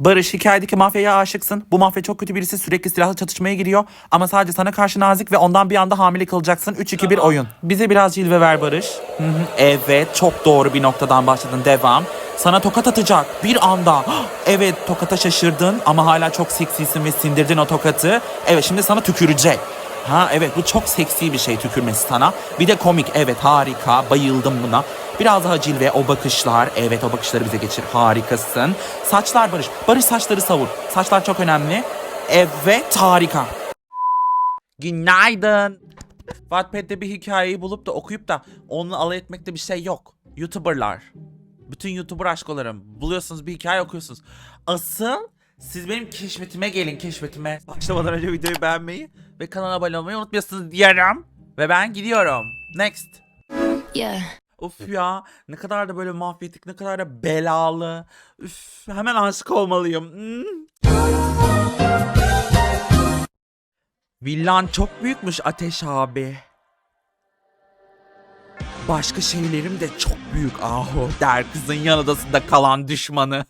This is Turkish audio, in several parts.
Barış hikayedeki mafyaya aşıksın. Bu mafya çok kötü birisi sürekli silahlı çatışmaya giriyor. Ama sadece sana karşı nazik ve ondan bir anda hamile kalacaksın. 3-2-1 oyun. Bize biraz cilve ver Barış. Hı hı, Evet çok doğru bir noktadan başladın. Devam. Sana tokat atacak bir anda. Evet tokata şaşırdın ama hala çok seksisin ve sindirdin o tokatı. Evet şimdi sana tükürecek. Ha evet bu çok seksi bir şey tükürmesi sana. Bir de komik evet harika bayıldım buna. Biraz daha cilve o bakışlar. Evet o bakışları bize geçir harikasın. Saçlar Barış. Barış saçları savur. Saçlar çok önemli. Evet harika. Günaydın. Wattpad'de bir hikayeyi bulup da okuyup da onu alay etmekte bir şey yok. YouTuber'lar. Bütün YouTuber aşkolarım. Buluyorsunuz bir hikaye okuyorsunuz. Asıl siz benim keşfetime gelin keşfetime. Başlamadan önce videoyu beğenmeyi ve kanala abone olmayı unutmuyorsunuz diyorum. Ve ben gidiyorum. Next. Yeah. Uf ya ne kadar da böyle mafyatik ne kadar da belalı. Üf hemen aşık olmalıyım. Hmm. Villan çok büyükmüş Ateş abi. Başka şeylerim de çok büyük ahu der kızın yan odasında kalan düşmanı.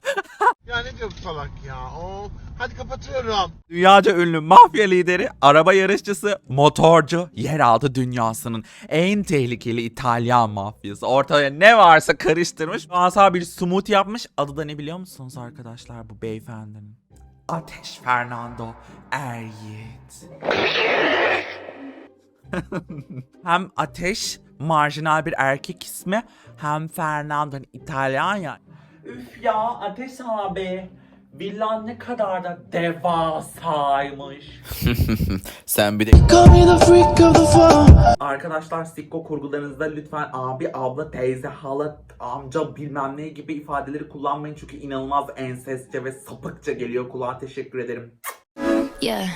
Ya ne diyor bu salak ya? Of. Hadi kapatıyorum. Dünyaca ünlü mafya lideri, araba yarışçısı, motorcu, yeraltı dünyasının en tehlikeli İtalyan mafyası. Ortaya ne varsa karıştırmış. Devasa bir smoothie yapmış. Adı da ne biliyor musunuz arkadaşlar bu beyefendinin? Ateş Fernando Eryiğit. hem Ateş marjinal bir erkek ismi hem Fernando'nun İtalyan ya. Üf ya Ateş abi. Villan ne kadar da devasaymış. Sen bir de Arkadaşlar Sikko kurgularınızda lütfen abi, abla, teyze, hala, amca bilmem ne gibi ifadeleri kullanmayın. Çünkü inanılmaz ensestçe ve sapıkça geliyor kulağa. Teşekkür ederim. Yeah.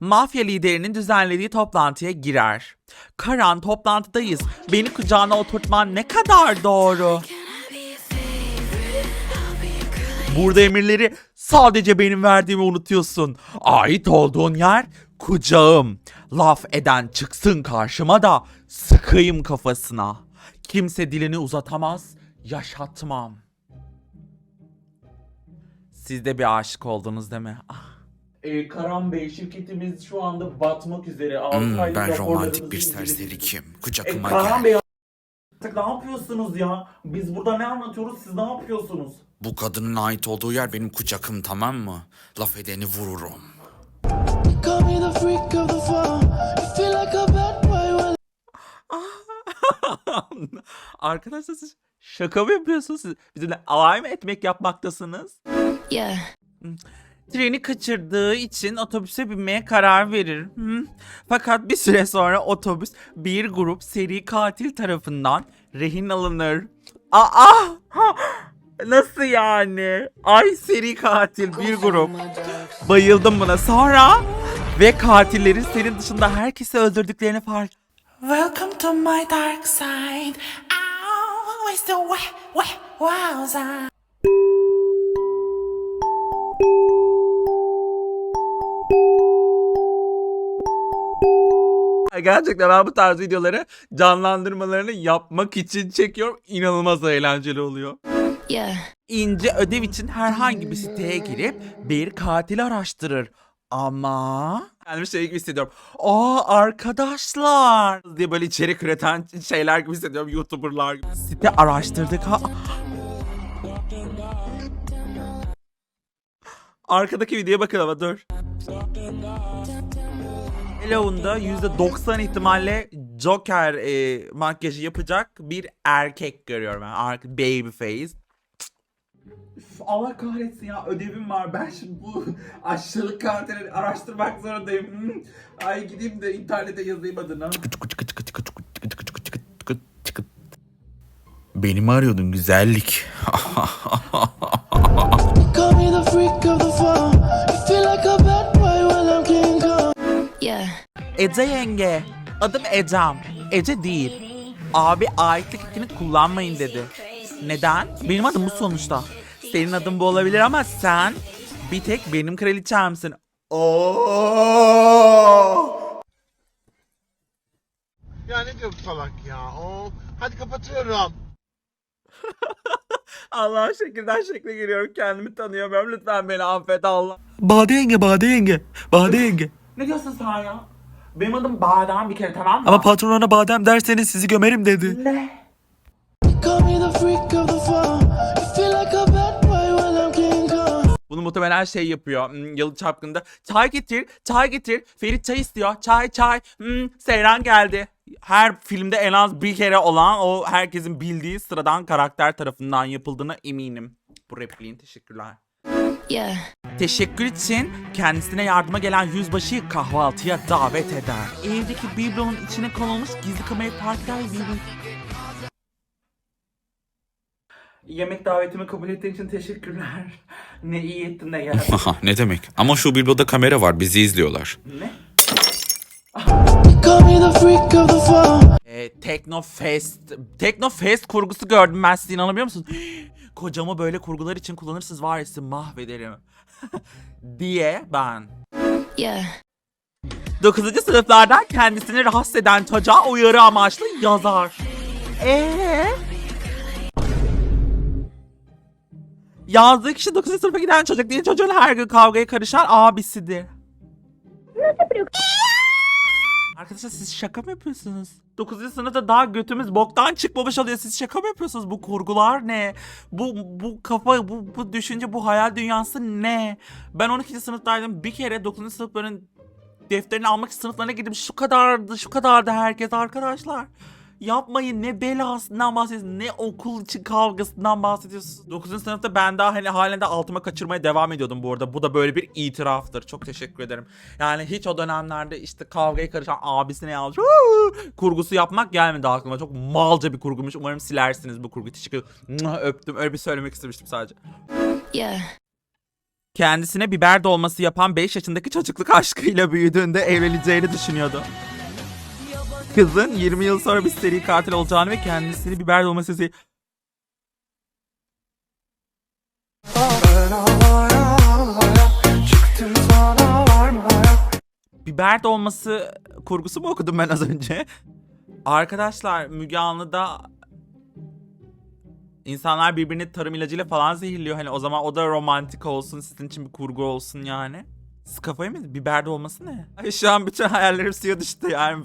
Mafya liderinin düzenlediği toplantıya girer. Karan toplantıdayız. Beni kucağına oturtman ne kadar doğru. Burada emirleri sadece benim verdiğimi unutuyorsun. Ait olduğun yer kucağım. Laf eden çıksın karşıma da sıkayım kafasına. Kimse dilini uzatamaz, yaşatmam. Siz de bir aşık oldunuz değil mi? Ah. Ee, Karan Bey şirketimiz şu anda batmak üzere. Altı Hmm, aylık ben romantik bir inceledik. serseri kim? E, Kucakıma Karan gel. Bey artık ne yapıyorsunuz ya? Biz burada ne anlatıyoruz siz ne yapıyorsunuz? Bu kadının ait olduğu yer benim kucakım tamam mı? Laf edeni vururum. Call me the freak of the fall. You feel like a bad boy when Arkadaşlar siz şaka mı yapıyorsunuz? Siz bizimle alay mı etmek yapmaktasınız? Yeah. Treni kaçırdığı için otobüse binmeye karar verir. Fakat bir süre sonra otobüs bir grup seri katil tarafından rehin alınır. Aa! Nasıl yani? Ay seri katil bir grup. Bayıldım buna. Sonra ve katillerin senin dışında herkesi öldürdüklerini fark. Welcome to my dark side. İt's the way, way, wowza. Gerçekten ben bu tarz videoları canlandırmalarını yapmak için çekiyorum. İnanılmaz eğlenceli oluyor. Yeah. İnce ödev için herhangi bir siteye girip bir katil araştırır. Ama yani şey gibi hissediyorum. Aa arkadaşlar diye böyle içerik üreten şeyler gibi hissediyorum. Youtuberlar gibi. Site araştırdık ha. Arkadaki videoya bakın ama dur. Halloween'da %90 ihtimalle Joker e, makyajı yapacak bir erkek görüyorum. Ar- baby face. Üf, Allah kahretsin ya ödevim var. Ben şimdi bu aşırılık katilini araştırmak zorundayım. Hmm. Ay gideyim de internete yazayım adını. Beni mi arıyordun güzellik? Ece yenge. Adım Ecem. Ece değil. Abi aitlik ekini kullanmayın dedi. Neden? Benim adım bu sonuçta. Senin adın bu olabilir ama sen bir tek benim kraliçemsin. Oo! Ya ne diyor bu salak ya? Of. Hadi kapatıyorum. Allah şekilden şekle giriyorum. Kendimi tanıyamıyorum. Lütfen beni affet Allah. Bade yenge, Bade yenge. Bade yenge. Ne diyorsun sen ya? Benim adım Badem bir kere tamam mı? Ama patrona badem derseniz sizi gömerim dedi. You Bunu muhtemelen şey yapıyor. Hmm, Yalı Çapkın'da. Çay getir, çay getir. Ferit çay istiyor. Çay, çay. Hmm, Seyran geldi. Her filmde en az bir kere olan o herkesin bildiği sıradan karakter tarafından yapıldığına eminim. Bu repliğin teşekkürler. Yeah. Teşekkür için kendisine yardıma gelen yüzbaşıyı kahvaltıya davet eder. Evdeki biblonun içine konulmuş gizli kamerayı fark eder ve Yemek davetimi kabul ettiğin için teşekkürler. Ne iyi ettin de geldin. Haha ne demek? Ama şu bibloda kamera var bizi izliyorlar. ne? E, Teknofest. Teknofest kurgusu gördüm ben size inanabiliyor musunuz? Kocamı böyle kurgular için kullanırsınız var ya sizi mahvederim. diye ben. Yeah. 9. sınıflardan kendisini rahatsız eden çocuğa uyarı amaçlı yazar. Eee? Yazdığı kişi 9. sınıfa giden çocuk değil çocuğun her gün kavgaya karışan abisidir. Arkadaşlar siz şaka mı yapıyorsunuz? 9. sınıfta daha götümüz boktan çıkmamış oluyor. Siz şaka mı yapıyorsunuz? Bu kurgular ne? Bu bu kafa, bu, bu düşünce, bu hayal dünyası ne? Ben 12. sınıftaydım. Bir kere 9. sınıfların defterini almak için sınıflarına gidip şu kadardı, şu kadardı herkes arkadaşlar. Yapmayın ne belasından bahsediyorsunuz ne okul için kavgasından bahsediyorsunuz. 9. sınıfta ben daha hani halen de altıma kaçırmaya devam ediyordum bu arada. Bu da böyle bir itiraftır. Çok teşekkür ederim. Yani hiç o dönemlerde işte kavgaya karışan abisine yazmış kurgusu yapmak gelmedi aklıma. Çok malca bir kurgumuş. Umarım silersiniz bu kurguyu. Teşekkür. Öptüm. Öyle bir söylemek istemiştim sadece. Yeah. Kendisine biber dolması yapan 5 yaşındaki çocukluk aşkıyla büyüdüğünde evleneceğini düşünüyordu. Kızın 20 yıl sonra bir seri katil olacağını ve kendisini biber dolması se- Biber dolması kurgusu mu okudum ben az önce? Arkadaşlar Müge Anlı'da insanlar birbirini tarım ilacıyla falan zehirliyor. Hani o zaman o da romantik olsun, sizin için bir kurgu olsun yani. Siz kafayı mı? Biber dolması ne? Ay, Şu an bütün hayallerim suya düştü yani.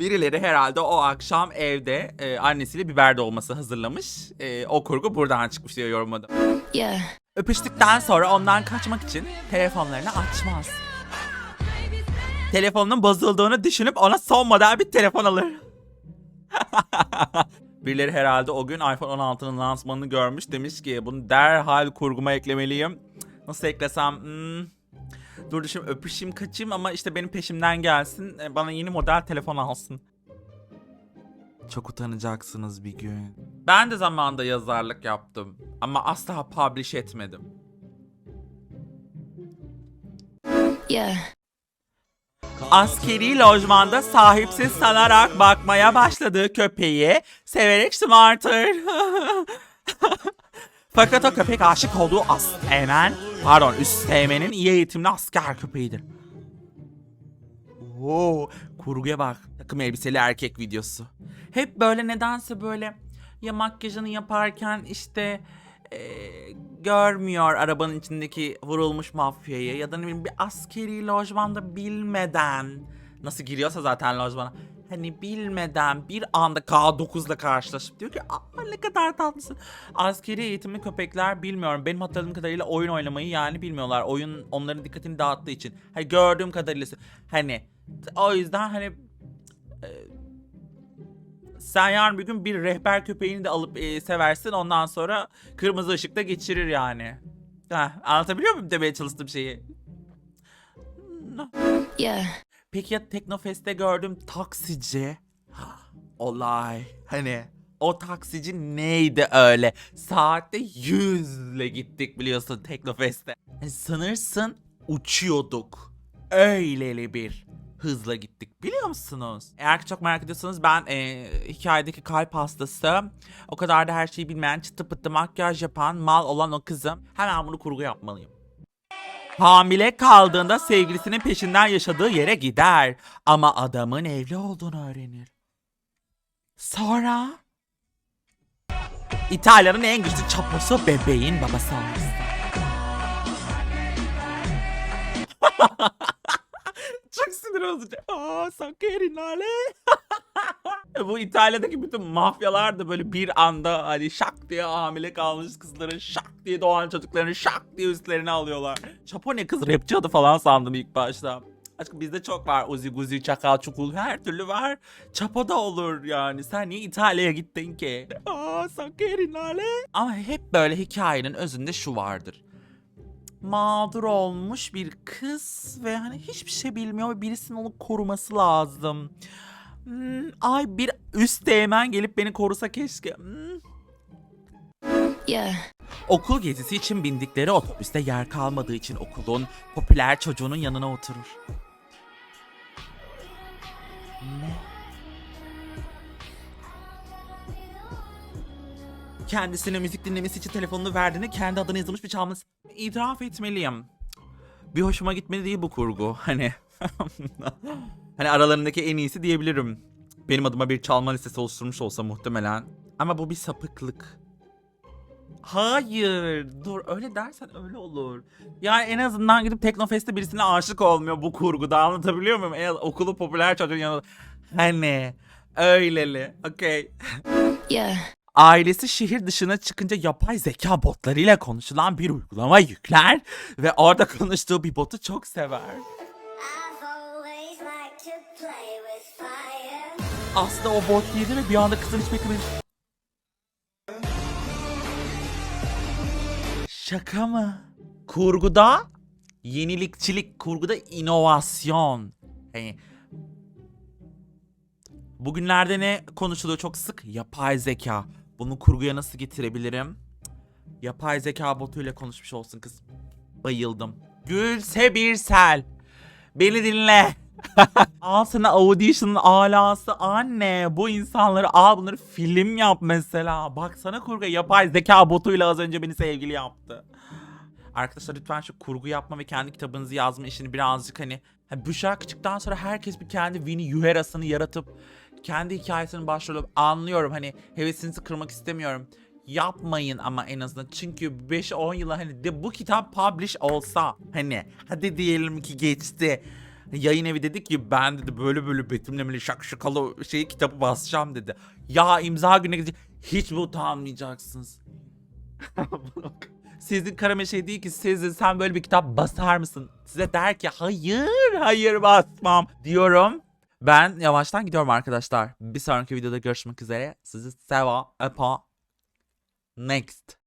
Birileri herhalde o akşam evde e, annesiyle biber dolması hazırlamış. E, o kurgu buradan çıkmış diye yorumladım. Yeah. Öpüştükten sonra ondan kaçmak için telefonlarını açmaz. Telefonunun bozulduğunu düşünüp ona son model bir telefon alır. Birileri herhalde o gün iPhone 16'nın lansmanını görmüş demiş ki bunu derhal kurguma eklemeliyim. Nasıl eklesem? Hmm. Dur şimdi öpüşeyim kaçayım ama işte benim peşimden gelsin. e, Bana yeni model telefon alsın. Çok utanacaksınız bir gün. Ben de zamanında yazarlık yaptım. Ama asla publish etmedim. Yeah. Askeri lojmanda sahipsiz sanarak bakmaya başladığı köpeği severek şımartır. Fakat o köpek aşık olduğu Asteğmen, pardon Üsteğmen'in iyi eğitimli asker köpeğidir. Oo, kurguya bak. Takım elbiseli erkek videosu. Hep böyle nedense böyle ya makyajını yaparken işte eee, görmüyor arabanın içindeki vurulmuş mafyayı ya da ne bileyim bir askeri lojmanda bilmeden nasıl giriyorsa zaten lojmana hani bilmeden bir anda K9'la karşılaşıp diyor ki Aa, ne kadar tatlısın. Askeri eğitimli köpekler bilmiyorum. Benim hatırladığım kadarıyla oyun oynamayı yani bilmiyorlar. Oyun onların dikkatini dağıttığı için. Hani gördüğüm kadarıyla hani o yüzden hani sen yarın bir gün bir rehber köpeğini de alıp e, seversin ondan sonra kırmızı ışıkta geçirir yani. Heh, anlatabiliyor muyum demeye çalıştığım şeyi? Yeah. Peki ya Teknofest'te gördüğüm taksici? Olay. Hani o taksici neydi öyle? Saatte 100 ile gittik biliyorsun Teknofest'e. Hani sanırsın uçuyorduk. Öyleli bir hızla gittik biliyor musunuz? Eğer ki çok merak ediyorsanız ben e, hikayedeki kalp hastası o kadar da her şeyi bilmeyen çıtı pıtı makyaj yapan mal olan o kızım hemen bunu kurgu yapmalıyım. Hamile kaldığında sevgilisinin peşinden yaşadığı yere gider. Ama adamın evli olduğunu öğrenir. Sonra İtalya'nın en güçlü çaposu bebeğin babası olsun. Çok sinir bozucu. Aa Sakkerinale. Bu İtalya'daki bütün mafyalar da böyle bir anda hani şak diye hamile kalmış kızların şak diye doğan çocuklarını şak diye üstlerine alıyorlar. Ne kız rapçi adı falan sandım ilk başta. Aşkım bizde çok var. Uzi guzi, çakal, çukul her türlü var. Chapo da olur yani. Sen niye İtalya'ya gittin ki? Aa Sakkerinale. Ama hep böyle hikayenin özünde şu vardır mağdur olmuş bir kız ve hani hiçbir şey bilmiyor ve birisinin onu koruması lazım. Hmm, ay bir üst teğmen gelip beni korusa keşke. Hmm. Yeah. Okul gezisi için bindikleri otobüste yer kalmadığı için okulun popüler çocuğunun yanına oturur. Ne? Kendisine müzik dinlemesi için telefonunu verdiğini kendi adını yazılmış bir çalması itiraf etmeliyim. Bir hoşuma gitmedi değil bu kurgu. Hani hani aralarındaki en iyisi diyebilirim. Benim adıma bir çalma listesi oluşturmuş olsa muhtemelen. Ama bu bir sapıklık. Hayır. Dur öyle dersen öyle olur. Yani en azından gidip Teknofest'te birisine aşık olmuyor bu kurguda anlatabiliyor muyum? En az okulu popüler çocuğun yanında. Hani öyleli. Okey. Yeah. Ailesi şehir dışına çıkınca yapay zeka botlarıyla konuşulan bir uygulama yükler ve orada konuştuğu bir botu çok sever. Aslında o bot değildi ve bir anda kızın hiç beklememiş. Şaka mı? Kurguda yenilikçilik, kurguda inovasyon. Hani bugünlerde ne konuşuluyor çok sık? Yapay zeka. Bunu kurguya nasıl getirebilirim? Yapay zeka botuyla konuşmuş olsun kız. Bayıldım. Gülse Birsel. Beni dinle. Al sana audition'ın alası anne. Bu insanları al bunları film yap mesela. Baksana kurgu yapay zeka botuyla az önce beni sevgili yaptı. Arkadaşlar lütfen şu kurgu yapma ve kendi kitabınızı yazma işini birazcık hani ha, bu şarkı çıktıktan sonra herkes bir kendi Winnie Yuhera'sını yaratıp kendi hikayesini başrolü anlıyorum hani hevesinizi kırmak istemiyorum. Yapmayın ama en azından çünkü 5-10 yıla hani de bu kitap publish olsa hani hadi diyelim ki geçti. Yayın evi dedi ki ben dedi böyle böyle betimlemeli şak şakalı şeyi kitabı basacağım dedi. Ya imza gününe gidecek hiç mi utanmayacaksınız? Sizin karame şey değil ki sizin sen böyle bir kitap basar mısın? Size der ki hayır hayır basmam diyorum. Ben yavaştan gidiyorum arkadaşlar. Bir sonraki videoda görüşmek üzere. Sizi seva apa next.